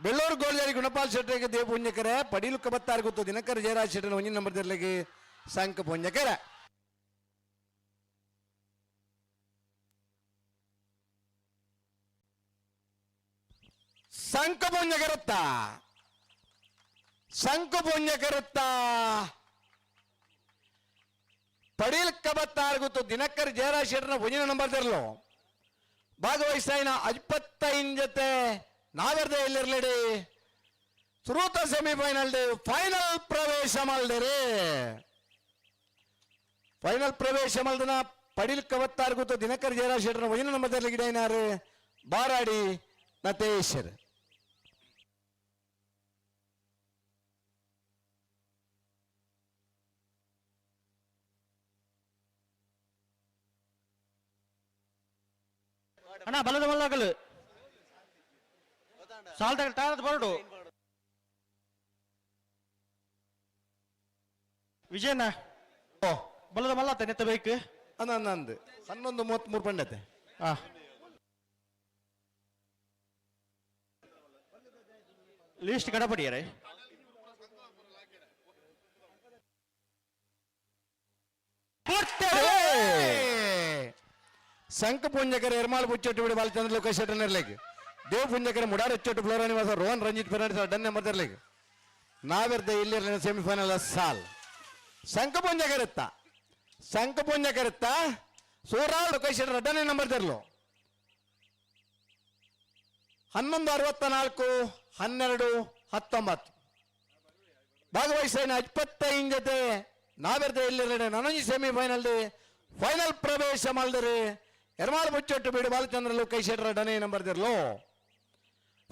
ಬೆಳ್ಳೂರು ಗೋಲ್ಜಾರಿ ಗುಣಪಾಲ್ ಶೆಟ್ಟರಿಗೆ ದೇವ ಪುಣ್ಯಕರ ಪಡೀಲು ಕಬತ್ತಾರು ಗೊತ್ತು ದಿನಕರ ಜಯರಾಜ್ ಶೆಟ್ಟನ ಒಂಜಿನ ನಂಬರ್ ತೆರಲಿಗೆ ಸಂಖ ಪುಣ್ಯಕರ ಸಂಕ ಪುಣ್ಯಕರುತ್ತ ಸಂಕ ಪುಣ್ಯಕರುತ್ತ ಪಡೀಲ್ ಕಬತ್ತಾರು ಗೊತ್ತು ದಿನಕರ ಜಯರಾಜ್ ಶೆಟ್ಟನ ಒಂಜಿನ ನಂಬರ್ ತೆರಲು ಇನ್ನ ಅಜ್ಪತ್ತೈನ್ ಜೊತೆ ನಾವೆರ್ದೆ ಇಲ್ಲಿರ್ಲಿಡಿ ಶ್ರೂತ ಸೆಮಿಫೈನಲ್ ಫೈನಲ್ ಪ್ರವೇಶ ಮಲ್ದಿರಿ ಫೈನಲ್ ಪ್ರವೇಶ ಮಲ್ದನ ಪಡಿಲ್ ಕವತ್ತಾರು ಗೊತ್ತು ದಿನಕರ್ ಜಯರಾಜ್ ಶೆಟ್ಟರ ವೈನ ನಂಬರ್ದಲ್ಲಿ ಗಿಡನಾರು ಬಾರಾಡಿ ನತೇಶ್ವರ್ ಅಣ್ಣ, ಬಲದ ಮಲ್ಲಗಲು ಸಾಲ್ದಾಗ ಟಾರದ ಬರಡು. ವಿಜಯನ ಓ. ಬಲದ ಮಲ್ಲ ನೆತ್ತ ಬೇಕು ನಂದು ಹನ್ನೊಂದು ಮೂವತ್ಮೂರು ಪಂಡತೆ ಆ. ಲಿಸ್ಟ್ ಗಡಪಡಿಯರೇ ಸಂಕ ಪುಂಜಕರ ಎರ್ಮಾಳ್ ಬುಚ್ಚೊಟ್ಟು ಬಿಡಿ ಬಾಲಚಂದ್ರ ಲೋಕೇಶ್ ಶೆಟ್ಟರ್ ಇರ್ಲಿಕ್ಕೆ ದೇವ್ ಪುಂಜಕರ ಮುಡಾರ್ ಹೆಚ್ಚೊಟ್ಟು ಫ್ಲೋರ್ ನಿವಾಸ ರೋಹನ್ ರಂಜಿತ್ ಫೆರ್ನಾಂಡಿಸ್ ಡನ್ ನಂಬರ್ ಇರ್ಲಿಕ್ಕೆ ನಾವಿರ್ದೆ ಇಲ್ಲಿ ಸೆಮಿಫೈನಲ್ ಸಾಲ್. ಸಂಕ ಪುಂಜಕರುತ್ತ ಸಂಕ ಪುಂಜಕರುತ್ತ ಸೂರಾಳ್ ಲೋಕೇಶ್ ಶೆಟ್ಟರ್ ಅಡ್ಡನೇ ನಂಬರ್ ತೆರಲು ಹನ್ನೊಂದು ಅರವತ್ತ ನಾಲ್ಕು ಹನ್ನೆರಡು, ಹತ್ತೊಂಬತ್ತು. ಭಾಗವಹಿಸಿನ ಇಪ್ಪತ್ತೈದು ಜೊತೆ. ನಾವಿರ್ದೆ ಇಲ್ಲಿ ನನಂಜಿ ಸೆಮಿಫೈನಲ್ ಫೈನಲ್ ಪ್ರವೇಶ ಮಾಡಿದ್ರಿ ಎರ್ಮಾಳ್ ಮುಚ್ಚೊಟ್ಟು ಬಿಡು ಬಾಲಚಂದ್ರ ಲೋಕೇಶ್ ಶೆಟ್ಟರ್ ಡನೇ ನಂಬರ್ ದಿರ್ಲು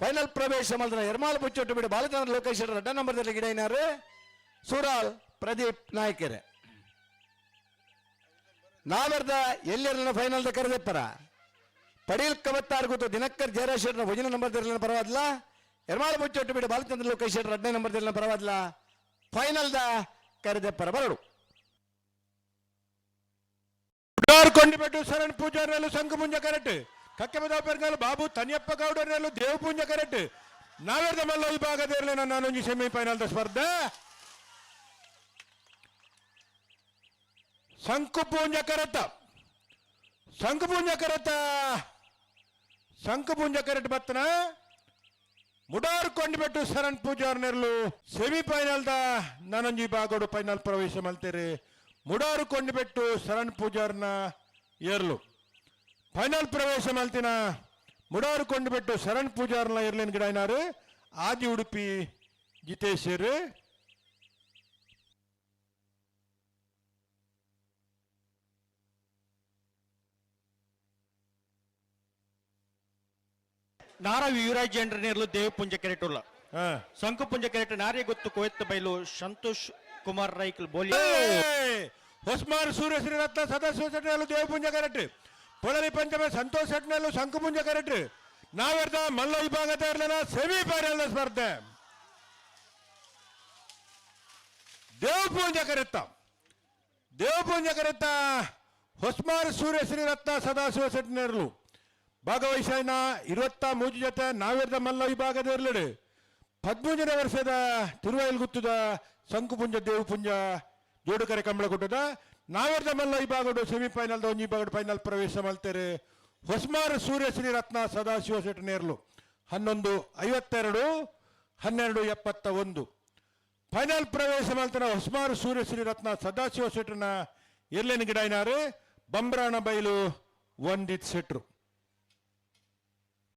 ಫೈನಲ್ ಪ್ರವೇಶ ಮಾಡಿದ್ರೆ ఎర్మాల ಬಿಡು. ಬಾಲಚಂದ್ರ ಲೋಕೇಶ್ ಶೆಟ್ಟರ್ ಅಡ್ಡ ನಂಬರ್ ದಿರ್ಲಿ ಗಿಡೈನಾರು ಸೂರಾಲ್ ಪ್ರದೀಪ್ ನಾಯ್ಕೆರೆ. ನಾವರ್ದ ಎಲ್ಲಿರಲಿನ ಫೈನಲ್ ಕರೆದೆಪ್ಪರ? ಪಡೀಲ್ ಕವತ್ತಾರ್ ಗೊತ್ತು ದಿನಕರ್ ಜಯರಾಜ್ ಶೆಟ್ಟರ್ ಭಜನ ನಂಬರ್ ದಿರಲಿನ ಪರವಾದ್ಲ ಎರ್ಮಾಳ್ ಮುಚ್ಚೊಟ್ಟು ಬಿಡು. ಬಾಲಚಂದ್ರ ಲೋಕೇಶ್ ಶೆಟ್ಟರ್ ಅಡ್ಡ ನಂಬರ್ ದಿರಲಿನ ಫೈನಲ್ ದ ಕರೆದಪ್ಪರ ಬರಡು. ಕೊಂಡಿಬೆಟ್ಟು ಶರಣ್ ಪೂಜಾರಲ್ಲೂ ಸಂಘಪುಂಜ ಕರೆಕ್ಟ್ ಕಕ್ಕೆಬದ ಪೆರ್ಗಾಲು ಬಾಬು ತನಿಯಪ್ಪ ಗೌಡರಲ್ಲೂ ದೇವಪುಂಜ ಕರೆಕ್ಟ್ ನಾವೆರ್ದ ಮಲ್ಲ ವಿಭಾಗದಲ್ಲಿ ನಾನೊಂದು ಸೆಮಿಫೈನಲ್ ಸ್ಪರ್ಧೆ ಸಂಕುಪುಂಜ ಕರತ ಸಂಕುಪುಂಜ ಕರತ ಸಂಕುಪುಂಜ ಕರೆಕ್ಟ್ ಬತ್ತನ ಮುಡಾರ್ ಕೊಂಡಿಬೆಟ್ಟು ಶರಣ್ ಪೂಜಾರ್ ನೆರಳು ಸೆಮಿಫೈನಲ್ ದ ನಾನೊಂಜಿ ಭಾಗಡು ಫೈನಲ್ ಪ್ರವೇಶ ಮಲ್ತೇರಿ ಮುಡಾರು ಕೊಂಡಿಬೆಟ್ಟು ಶರಣ್ ಪೂಜಾರ್ನ ಏರ್ಲು ಫೈನಲ್ ಪ್ರವೇಶ ಮಲ್ತಿನ ಮುಡಾರು ಕೊಂಡಿಬೆಟ್ಟು ಶರಣ್ ಪೂಜಾರ್ನ ಏರ್ಲಿನ ಗಿಡ ಏನಾರು ಆದಿ ಉಡುಪಿ ಜಿತೇಶರ್ ನಾರ ಯುವರಾಜ್ ಜನರನ್ನೇರ್ಲು ದೇವ್ ಪುಂಜ ಕೆರೆಟುಲ್ಲ. ಸಂಕು ಪುಂಜ ಕೆರೆಟ್ ನಾರಿ ಗೊತ್ತು ಕೋಯತ್ತ ಬೈಲು ಸಂತೋಷ್ ಕುಮಾರ್ ರೈಕಲ್ ಬೋಲಿ. ಹೊಸ್ಮಾರ್ ಸೂರ್ಯ ಶ್ರೀರತ್ನ ಸದಸ್ಯ ದೇವ್ ದೇವಪುಂಜ ಕರೆಕ್ಟ್ ಪೊಳಲಿ ಪಂಚಮ ಸಂತೋಷ್ ಸೆಟ್ನಲ್ಲೂ ಶಂಕುಪುಂಜ ಕರೆಕ್ಟ್ ನಾವೆರ್ದ ಮಲ್ಲ ವಿಭಾಗದ ಸೆಮಿ ಸೆಮಿಫೈನಲ್ ಸ್ಪರ್ಧೆ. ದೇವಪುಂಜ ಕರೆತ್ತ ದೇವಪುಂಜ ಕರೆತ್ತ ಹೊಸ್ಮಾರ್ ಸೂರ್ಯ ಶ್ರೀರತ್ನ ಸದಾಶಿವ ಸೆಟ್ನರ್ಲು ಭಾಗವಹಿಸಿನ ಇರುವತ್ತ ಮೂಜು ಜೊತೆ ನಾವೆರ್ದ ಮಲ್ಲ ವಿಭಾಗದ ಇರ್ಲಿಡು ಹದಿಮೂರನೇ ವರ್ಷದ ತಿರುವಯಲ್ಗುತ್ತದ ಶಂಕುಪುಂಜ ದೇವಪುಂಜ, ಜೋಡುಕರೆ ಕಂಬಳ ಕೊಟ್ಟದ ನಾವೆರ್ದ ಮಲ್ಲ ವಿಭಾಗಡು ಸೆಮಿಫೈನಲ್ ಒಂಜಿ ಭಾಗಡು ಫೈನಲ್ ಪ್ರವೇಶ ಮಲ್ತೇರೆ ಹೊಸ್ಮಾರ್ ಸೂರ್ಯ ಶ್ರೀ ರತ್ನ ಸದಾಶಿವ ಶೆಟ್ಟಿ ನೇರ್ಲು. ಹನ್ನೊಂದು ಐವತ್ತೆರಡು, ಹನ್ನೆರಡು ಎಪ್ಪತ್ತ ಒಂದು. ಫೈನಲ್ ಪ್ರವೇಶ ಮಲ್ತನ ಹೊಸ್ಮಾರ್ ಸೂರ್ಯ ಶ್ರೀ ರತ್ನ ಸದಾಶಿವ ಶೆಟ್ಟನ ಎರ್ಲೇನ ಗಿಡ ಬಂಬ್ರಾಣ ಬೈಲು, ಒಂದಿತ್ ಶೆಟ್ರು.